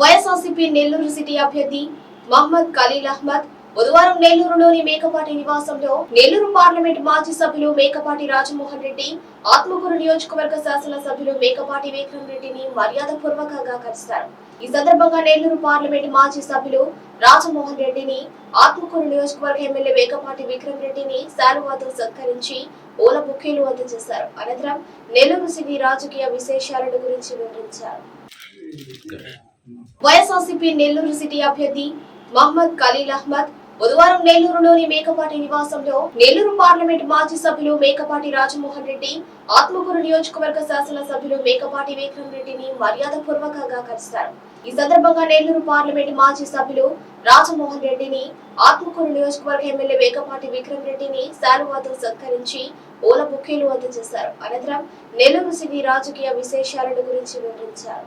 YSRCP Nellore city అభ్యర్థి మహమ్మద్ ఖలీల్ అహ్మద్ బుధవారం నెల్లూరులోని మేకపాటి నివాసంలో నెల్లూరు పార్లమెంట్ మాజీ సభ్యులు మేకపాటి రాజమోహన్ రెడ్డి ఆత్మకూరు నియోజకవర్గ శాసన సభ్యులు మేకపాటి విక్రమ్ రెడ్డిని మర్యాద పూర్వకంగా కలిశారు. ఈ సందర్భంగా నెల్లూరు పార్లమెంట్ మాజీ సభ్యులు రాజమోహన్ రెడ్డిని ఆత్మకూరు నియోజకవర్గ ఎమ్మెల్యే మేకపాటి విక్రమ్ రెడ్డిని శాలువాతో సత్కరించి పూల బుకేలు అందజేశారు. అనంతరం నెల్లూరు సిటీ రాజకీయ విశేషాలను గురించి వివరించారు. వైఎస్ఆర్సీపీ నెల్లూరు సిటీ అభ్యర్థి మహమ్మద్ ఖలీల్ అహ్మద్ బుధవారం నెల్లూరులోని మేకపాటి నివాసంలో నెల్లూరు పార్లమెంట్ మాజీ సభ్యులు మేకపాటి రాజమోహన్ రెడ్డి ఆత్మకూరు నియోజకవర్గ శాసన సభ్యులు మేకపాటి విక్రమ్ రెడ్డిని మర్యాద పూర్వకంగా కలిశారు. ఈ సందర్భంగా నెల్లూరు పార్లమెంట్ మాజీ సభ్యులు రాజమోహన్ రెడ్డిని ఆత్మకూరు నియోజకవర్గ ఎమ్మెల్యే మేకపాటి విక్రమ్ రెడ్డిని శాలువాతో సత్కరించి పూల బుకేలు అందజేశారు. అనంతరం నెల్లూరు సిటీ రాజకీయ విశేషాలను గురించి వివరించారు.